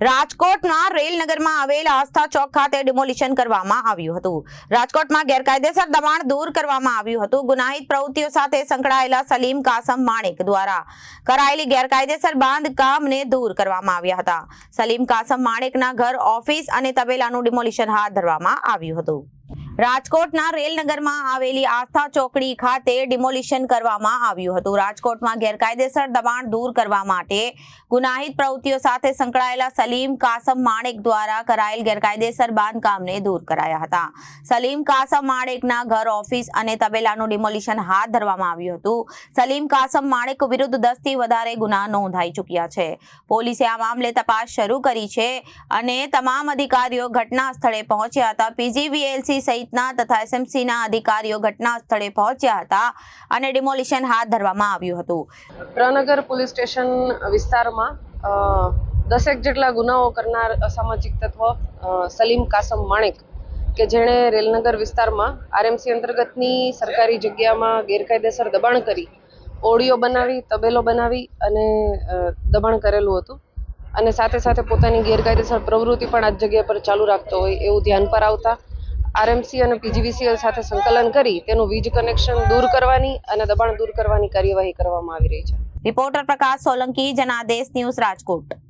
રાજકોટના રેલનગરમાં આવેલ આસ્થા ચોક ખાતે ડિમોલિશન કરવામાં આવ્યું હતું. રાજકોટમાં ગેરકાયદેસર દબાણ દૂર કરવામાં આવ્યું હતું. ગુનાહિત પ્રવૃત્તિઓ સાથે સંકળાયેલા સલીમ કાસમ માણેક દ્વારા કરાયેલી ગેરકાયદેસર બાંધકામને દૂર કરવામાં આવ્યા હતા. સલીમ કાસમ માણેકના ઘર, ઓફિસ અને તબેલાનું ડિમોલિશન હાથ ધરવામાં આવ્યું હતું. રાજકોટના રેલનગરમાં આવેલી આસ્થા ચોકડી ખાતે ડિમોલિશન કરવામાં આવ્યું હતું. રાજકોટમાં ગેરકાયદેસર દબાણ દૂર કરવા માટે ગુનાહિત પ્રવૃત્તિઓ સાથે સંકળાયેલા સલીમ કાસમ માણેક દ્વારા કરાયેલ ગેરકાયદેસર બાંધકામને દૂર કરાયા હતા. સલીમ કાસમ માણેકના ઘર, ઓફિસ અને તબેલાનું ડિમોલિશન હાથ ધરવામાં આવ્યું હતું. સલીમ કાસમ માણેક વિરુદ્ધ દસથી વધારે ગુના નોંધાઈ ચૂક્યા છે. પોલીસે આ મામલે તપાસ શરૂ કરી છે અને તમામ અધિકારીઓ ઘટના સ્થળે પહોંચ્યા હતા. પીજીવીએલસી સહિતના તથા એસએમસીના અધિકારીઓ ઘટના સ્થળે પહોંચ્યા હતા અને ડિમોલિશન હાથ ધરવામાં આવ્યું હતું. પ્રનગર પોલીસ સ્ટેશન વિસ્તારમાં દસેક જેટલા ગુનાઓ કરનાર અસામાજિક તત્વ સલીમ કાસમ માણેક, કે જેણે રેલનગર વિસ્તારમાં આરએમસી અંતર્ગતની સરકારી જગ્યામાં ગેરકાયદેસર દબાણ કરી, ઓડિયો બનાવી, તબેલો બનાવી અને દબાણ કરેલું હતું. અને સાથે સાથે પોતાની ગેરકાયદેસર પ્રવૃત્તિ પણ આ જગ્યા પર ચાલુ રાખતો હોય એવું ધ્યાન પર આવતા આરએમસી અને પીજીવીસીએલ સાથે સંકલન કરી તેનું વીજ કનેક્શન દૂર કરવાની અને દબાણ દૂર કરવાની કાર્યવાહી કરવામાં આવી રહી છે. Reporter Prakash Solanki, Janadesh news Rajkot.